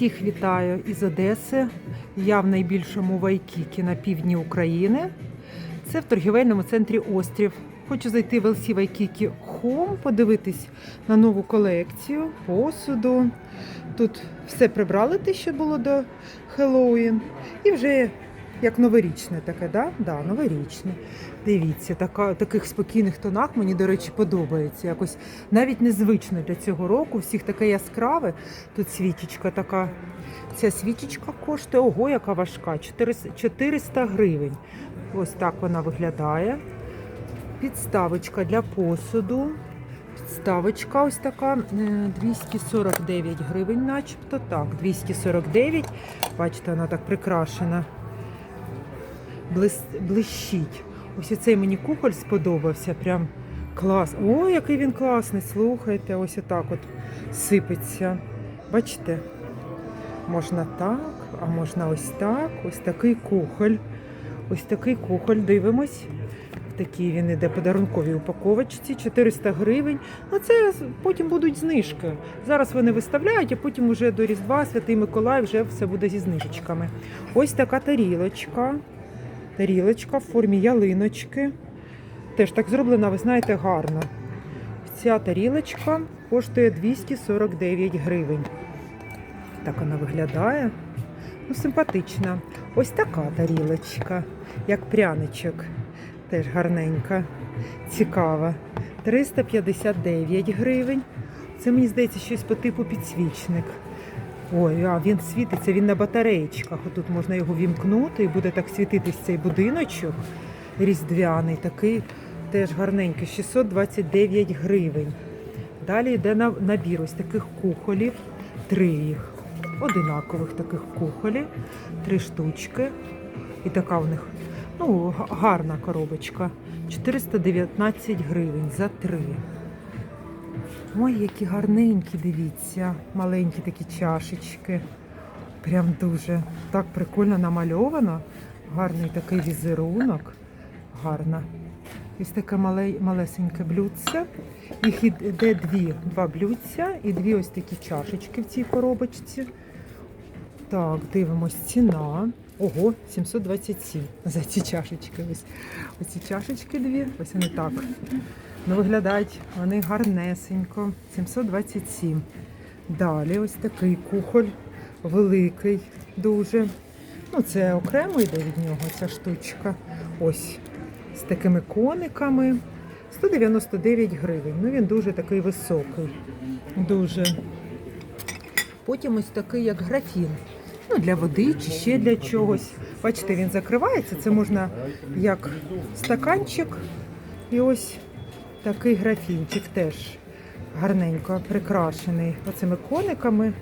Всіх вітаю із Одеси. Я в найбільшому Вайкікі на півдні України. Це в торгівельному центрі Острів. Хочу зайти в LC Вайкікі Home, подивитись на нову колекцію посуду. Тут все прибрали те, що було до Хеллоуін. І вже як новорічне таке, да? Да, новорічне. Дивіться, така, таких спокійних тонах мені, до речі, подобається. Якось навіть незвично для цього року. Всіх таке яскраве. Тут свічечка така. Ця свічечка коштує, ого, яка важка, 400 400 гривень. Ось так вона виглядає. Підставочка для посуду. Підставочка ось така е, 249 гривень, начебто. Так, 249. Бачите, вона так прикрашена. Блищить. Ось цей мені кухоль сподобався. Прям клас. О, який він класний. Слухайте, ось отак от сипеться. Бачите? Можна так, а можна ось так. Ось такий кухоль. Ось такий кухоль. Дивимось. Такий він іде подарунковій упаковочці, 400 гривень. Ну це потім будуть знижки. Зараз вони виставляють, а потім уже до Різдва Святий Миколай вже все буде зі знижечками. Ось така тарілочка. Тарілочка в формі ялиночки. Теж так зроблена, ви знаєте, гарно. Ця тарілочка коштує 249 гривень. Так вона виглядає. Ну, симпатична. Ось така тарілочка, як пряничок. Теж гарненька, цікава. 359 гривень. Це мені здається щось по типу підсвічник. Ой, а він світиться, він на батареєчках. Отут можна його вімкнути і буде так світитись цей будиночок різдвяний, такий теж гарненький, 629 гривень. Далі йде на- набір ось таких кухолів, три їх, одинакових таких кухолів, три штучки. І така в них ну, гарна коробочка. 419 гривень за три. Ой, які гарненькі, дивіться, маленькі такі чашечки. Прям дуже так прикольно намальовано. Гарний такий візерунок. Гарно. Ось таке мале, малесеньке блюдце. Їх іде дві, два блюдця і дві ось такі чашечки в цій коробочці. Так, дивимось ціна. Ого, 727 за ці чашечки. Ось оці чашечки дві. Ось вони так. Ну, виглядають вони гарнесенько. 727. Далі ось такий кухоль великий, дуже. Ну, це окремо йде від нього ця штучка. Ось з такими кониками. 199 гривень. Ну він дуже такий високий. Дуже. Потім ось такий, як графін. Ну, для води чи ще для чогось. Бачите, він закривається. Це можна як стаканчик. І ось такий графінчик теж гарненько прикрашений оцими кониками.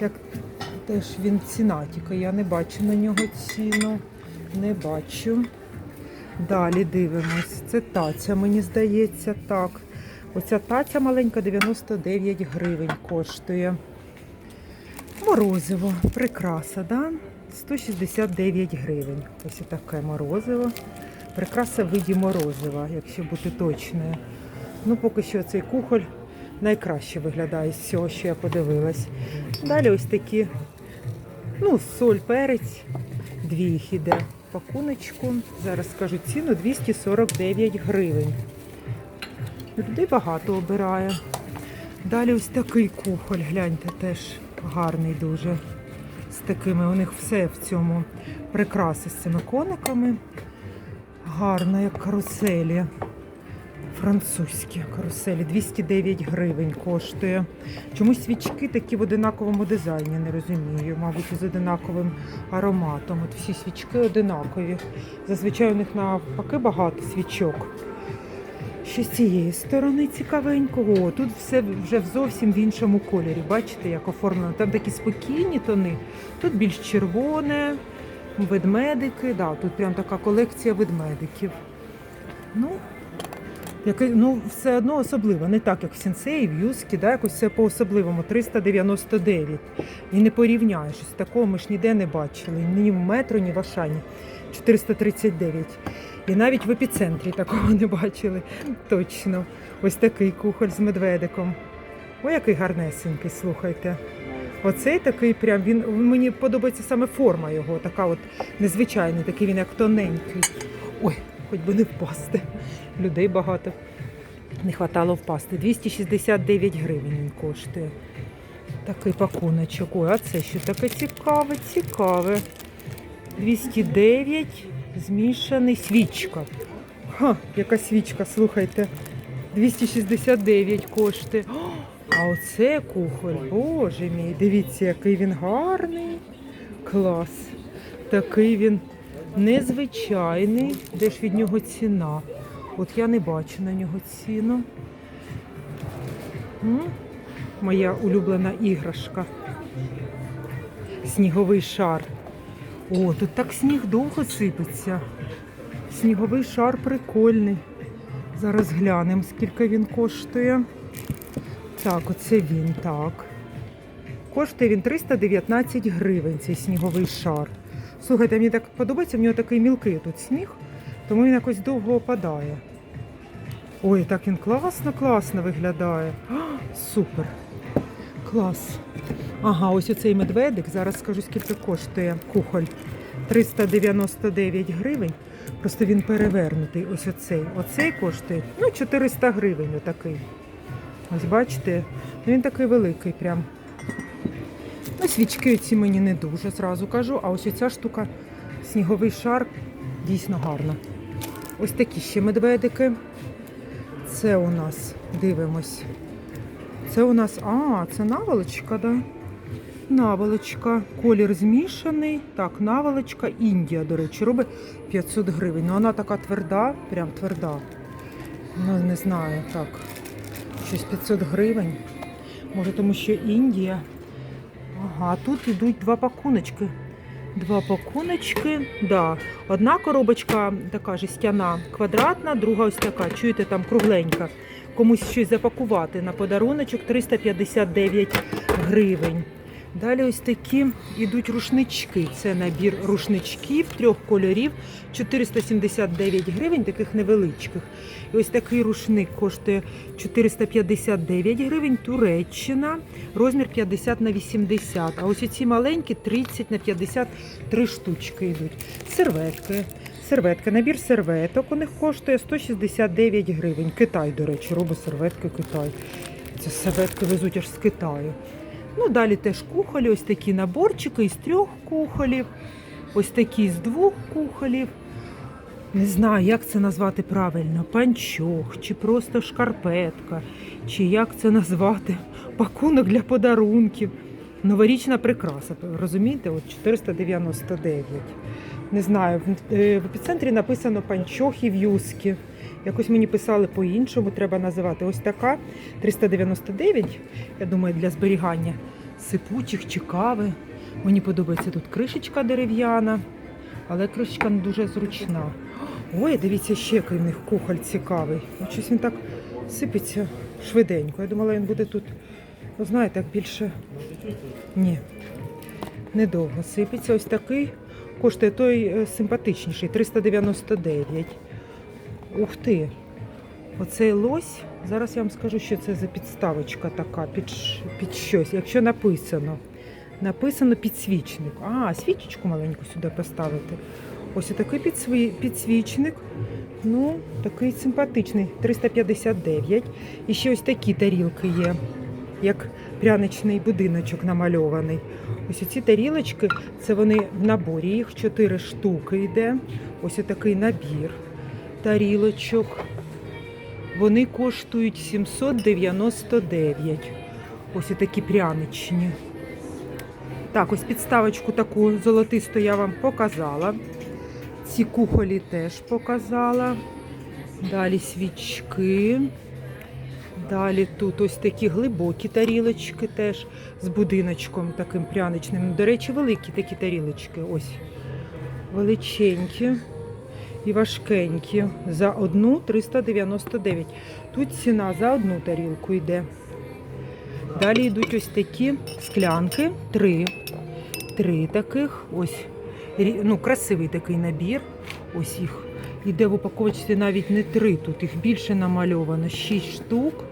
Як теж він ціна, тільки я не бачу на нього ціну. Не бачу. Далі дивимось. Це таця, мені здається, так. Оця таця маленька 99 гривень коштує. Морозиво, прикраса, да? 169 гривень. Ось таке морозиво. Прикраса в виді морозива, якщо бути точною. Ну, поки що цей кухоль найкраще виглядає з всього, що я подивилась. Далі ось такі, ну, соль, перець, дві їх іде пакуночку. Зараз скажу ціну 249 гривень. Людей багато обирає. Далі ось такий кухоль, гляньте, теж гарний дуже. З такими, у них все в цьому прикраси з цими кониками. Гарно, як каруселі. Французькі каруселі 209 гривень коштує. Чомусь свічки такі в одинаковому дизайні, не розумію. Мабуть, з одинаковим ароматом. От всі свічки одинакові. Зазвичай у них навпаки багато свічок. Ще з цієї сторони цікавенького. О, тут все вже зовсім в іншому кольорі. Бачите, як оформлено. Там такі спокійні тони. Тут більш червоне, ведмедики. Да, тут прям така колекція ведмедиків. Ну, яке, ну, все одно особливо. Не так, як в сенсеї, в юскі, да, якось все по-особливому. 399. І не порівняєш. Такого ми ж ніде не бачили. Ні в метро, ні в Ашані. 439. І навіть в епіцентрі такого не бачили. Точно. Ось такий кухоль з медведиком. Ой, який гарнесенький, слухайте. Оцей такий прям він мені подобається саме форма його, така от незвичайний, такий він як тоненький. Ой, хоч би не впасти. Людей багато. Не хватало впасти. 269 гривень він коштує. Такий пакуночок. Ой, а це що таке цікаве, цікаве. 209 змішаний свічка. Ха, яка свічка, слухайте. 269 коштує. А оце кухоль, боже мій, дивіться, який він гарний. Клас. Такий він незвичайний. Де ж від нього ціна? От я не бачу на нього ціну. М? Моя улюблена іграшка. Сніговий шар. О, тут так сніг довго сипеться. Сніговий шар прикольний. Зараз глянемо, скільки він коштує. Так, оце він так. Коштує він 319 гривень, цей сніговий шар. Слухайте, мені так подобається, в нього такий мілкий тут сніг, тому він якось довго опадає. Ой, так він класно, класно виглядає. А, супер. Клас. Ага, ось оцей медведик. Зараз скажу, скільки коштує кухоль. 399 гривень. Просто він перевернутий. Ось оцей. Оцей коштує ну, 400 гривень отакий. Ось бачите, ну, він такий великий прям. Ну, свічки ці мені не дуже, зразу кажу. А ось оця штука, сніговий шар, дійсно гарна. Ось такі ще медведики. Це у нас, дивимось. Це у нас, а, це наволочка, да? Наволочка. Колір змішаний. Так, наволочка Індія, до речі, робить 500 гривень. Ну вона така тверда, прям тверда. Ну, не знаю, так. Щось 500 гривень. Може, тому що Індія. Ага, тут йдуть два пакуночки. Два пакуночки. Да. Одна коробочка така жестяна, квадратна, друга ось така. Чуєте, там кругленька. Комусь щось запакувати на подаруночок 359 гривень. Далі ось такі йдуть рушнички. Це набір рушничків трьох кольорів, 479 гривень, таких невеличких. І ось такий рушник коштує 459 гривень, Туреччина, розмір 50 на 80. А ось ці маленькі 30 на 53 штучки йдуть. Серветки. Серветка, набір серветок у них коштує 169 гривень. Китай, до речі, робить серветки Китай. Це серветки везуть аж з Китаю. Ну, далі теж кухолі, ось такі наборчики із трьох кухолів, ось такі з двох кухолів. Не знаю, як це назвати правильно, панчох, чи просто шкарпетка, чи як це назвати, пакунок для подарунків. Новорічна прикраса, розумієте? От 499. Не знаю, в, е, епіцентрі написано панчохи в'юзки. Якось мені писали по-іншому, треба називати. Ось така 399, я думаю, для зберігання сипучих чи кави. Мені подобається тут кришечка дерев'яна, але кришечка не дуже зручна. Ой, дивіться, ще який в них кухоль цікавий. От Щось він так сипеться швиденько. Я думала, він буде тут, ви знаєте, як більше. Ні, недовго сипеться. Ось такий коштує той е, симпатичніший 399. Ух ти! Оцей лось. Зараз я вам скажу, що це за підставочка така під, під щось. Якщо написано. Написано підсвічник. А, свічечку маленьку сюди поставити. Ось такий підсві... підсвічник. Ну, такий симпатичний. 359. І ще ось такі тарілки є, як пряничний будиночок намальований. Ось ці тарілочки, це вони в наборі, їх 4 штуки йде. Ось такий набір тарілочок. Вони коштують 799. Ось такі пряничні. Так, ось підставочку таку золотисту я вам показала. Ці кухолі теж показала. Далі свічки. Далі тут ось такі глибокі тарілочки теж з будиночком таким пряничним. До речі, великі такі тарілочки. Ось величенькі і важкенькі. За одну 399. Тут ціна за одну тарілку йде. Далі йдуть ось такі склянки, три. Три таких. Ось ну, красивий такий набір. Ось їх. Іде в упаковочці навіть не три, тут їх більше намальовано. Шість штук.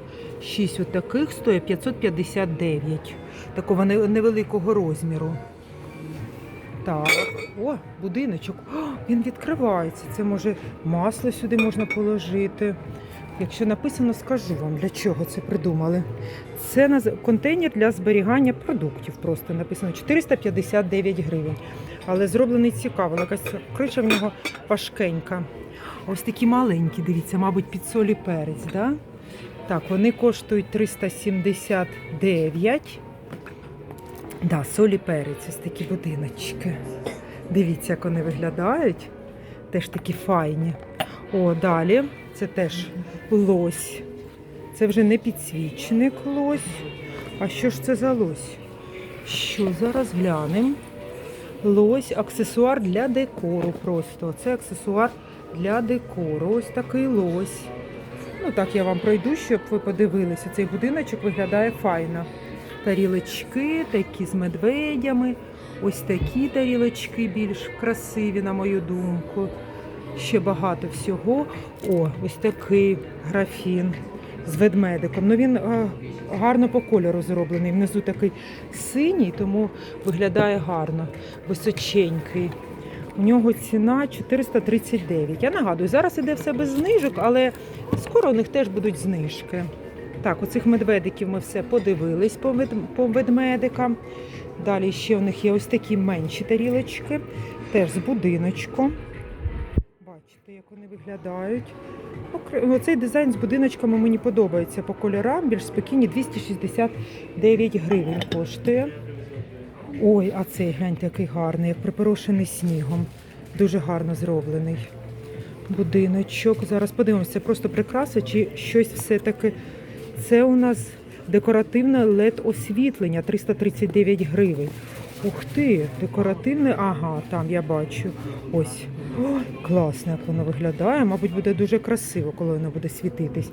Шість отаких стоїть 559. такого невеликого розміру. Так, о, будиночок. О, він відкривається. Це може масло сюди можна положити. Якщо написано, скажу вам, для чого це придумали. Це наз- контейнер для зберігання продуктів. Просто написано 459 гривень. Але зроблений цікаво. Якась крича в нього важкенька. Ось такі маленькі, дивіться, мабуть, під солі перець. Да? Так, вони коштують 379. Да, солі перець, ось такі будиночки. Дивіться, як вони виглядають. Теж такі файні. О, далі. Це теж лось. Це вже не підсвічник лось. А що ж це за лось? Що зараз глянемо? Лось, аксесуар для декору просто. Це аксесуар для декору. Ось такий лось. Ну так я вам пройду, щоб ви подивилися. Цей будиночок виглядає файно. Тарілочки такі з медведями. Ось такі тарілочки більш красиві, на мою думку. Ще багато всього. О, ось такий графін з ведмедиком. Ну він гарно по кольору зроблений. Внизу такий синій, тому виглядає гарно, височенький. У нього ціна 439. Я нагадую, зараз іде все без знижок, але скоро у них теж будуть знижки. Так, оцих медведиків ми все подивились по, вед... по ведмедикам. Далі ще у них є ось такі менші тарілочки, теж з будиночком. Бачите, як вони виглядають. Оцей дизайн з будиночками мені подобається по кольорам, більш спокійні 269 гривень коштує. Ой, а цей гляньте, який гарний, як припорошений снігом. Дуже гарно зроблений. Будиночок. Зараз подивимося, просто прикраса чи щось все-таки. Це у нас декоративне led освітлення 339 гривень. Ух ти, декоративне, ага, там я бачу. Ось. Ой, класно, як воно виглядає. Мабуть, буде дуже красиво, коли воно буде світитись.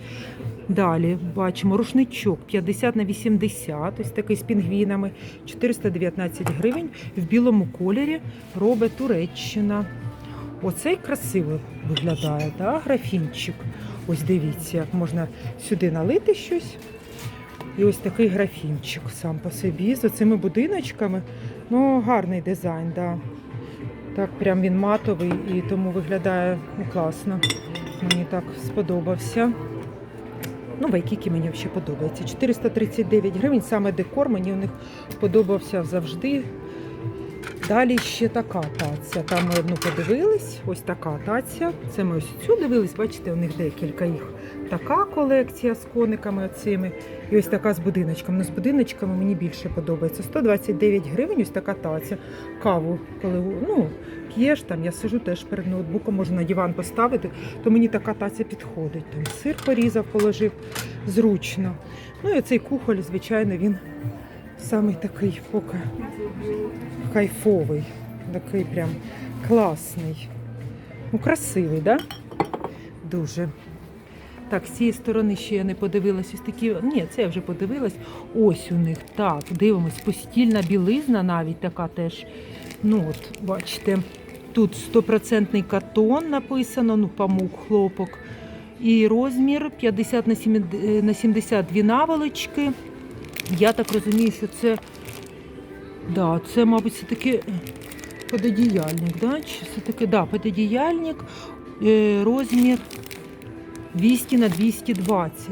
Далі бачимо рушничок 50 на 80, ось такий з пінгвінами, 419 гривень в білому кольорі робить Туреччина. Оцей красиво виглядає, да? графінчик. Ось дивіться, як можна сюди налити щось. І ось такий графінчик сам по собі з оцими будиночками. Ну, гарний дизайн, да. Так, прям він матовий і тому виглядає ну, класно. Мені так сподобався. Ну, вайкіки мені взагалі подобається. 439 гривень, саме декор мені у них подобався завжди. Далі ще така таця. Там ми одну подивились, ось така таця. Це ми ось цю дивились, бачите, у них декілька їх. Така колекція з кониками оцими. І ось така з будиночками. Ну, з будиночками мені більше подобається. 129 гривень, ось така таця. Каву, коли ну, п'єш, там я сижу теж перед ноутбуком, можна на диван поставити, то мені така таця підходить. Там сир порізав, положив зручно. Ну і оцей кухоль, звичайно, він самий такий поки кайфовий, такий прям класний. Ну, красивий, да? Дуже. Так, з цієї сторони ще я не подивилась. Ось такі. Ні, це я вже подивилась. Ось у них. Так, дивимось, постільна білизна навіть така теж. Ну от, бачите, тут стопроцентний картон написано, ну, памук, хлопок. І розмір 50 на 70 на 72 наволочки. Я так розумію, що це Да, це, мабуть, все таки пододіяльник, да? Чи все таки, да, пододіяльник, е, розмір 200 на 220.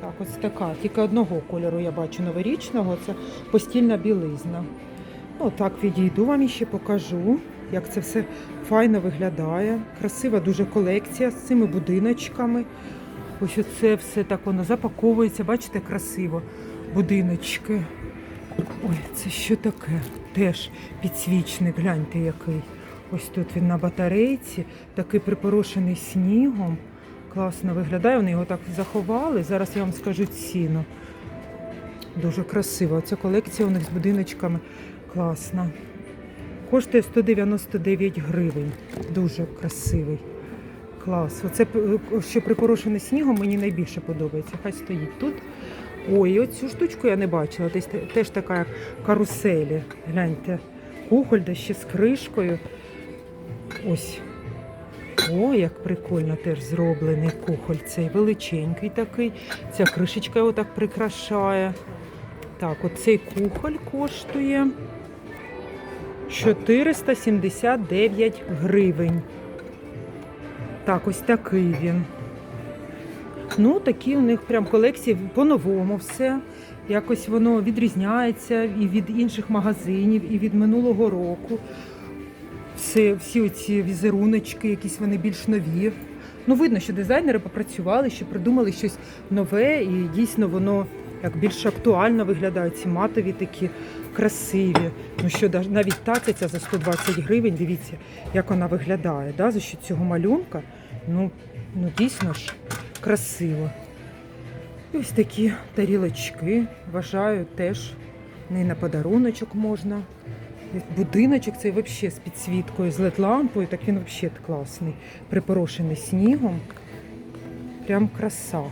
Так, ось така. Тільки одного кольору я бачу новорічного, це постільна білизна. Ну, так, відійду вам ще покажу, як це все файно виглядає. Красива дуже колекція з цими будиночками. Ось оце все так воно запаковується, бачите, красиво. Будиночки. Ой, це що таке? Теж підсвічник, гляньте який. Ось тут він на батарейці, такий припорошений снігом. Класно виглядає, вони його так заховали. Зараз я вам скажу ціну. Дуже красиво. Ця колекція у них з будиночками класна. Коштує 199 гривень. Дуже красивий. Клас. Оце е, що припорошене снігом, мені найбільше подобається. Хай стоїть тут. Ой, оцю штучку я не бачила. Десь теж така як каруселі. Гляньте. Кухоль, да ще з кришкою. Ось. О, як прикольно теж зроблений кухоль. Цей величенький такий. Ця кришечка його так прикрашає. Так, оцей кухоль коштує 479 гривень. Так, ось такий він. Ну, такі у них прям колекції по-новому все. Якось воно відрізняється і від інших магазинів, і від минулого року. Все, всі ці візеруночки, якісь вони більш нові. Ну, видно, що дизайнери попрацювали, що придумали щось нове, і дійсно воно як більш актуально виглядає. Ці матові такі красиві. Ну що навіть таця ця за 120 гривень, дивіться, як вона виглядає. Да? За що цього малюнка. Ну, ну дійсно ж красиво. І ось такі тарілочки, вважаю, теж не на подаруночок можна. Будиночок цей взагалі з підсвіткою, з LED-лампою, так він взагалі класний, припорошений снігом. Прям краса.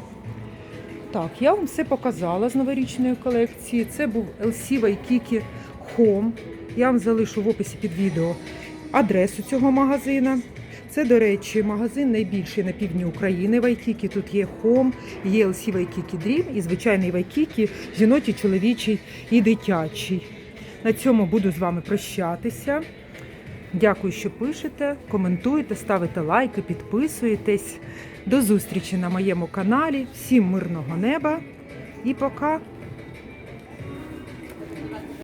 Так, я вам все показала з новорічної колекції. Це був LC Waikiki Home. Я вам залишу в описі під відео адресу цього магазина. Це, до речі, магазин найбільший на півдні України Вайкікі. Тут є Home, є LC Waikiki Dream і звичайний Вайкікі, жіночий, чоловічий і дитячий. На цьому буду з вами прощатися. Дякую, що пишете, коментуєте, ставите лайки, підписуєтесь. До зустрічі на моєму каналі. Всім мирного неба і пока!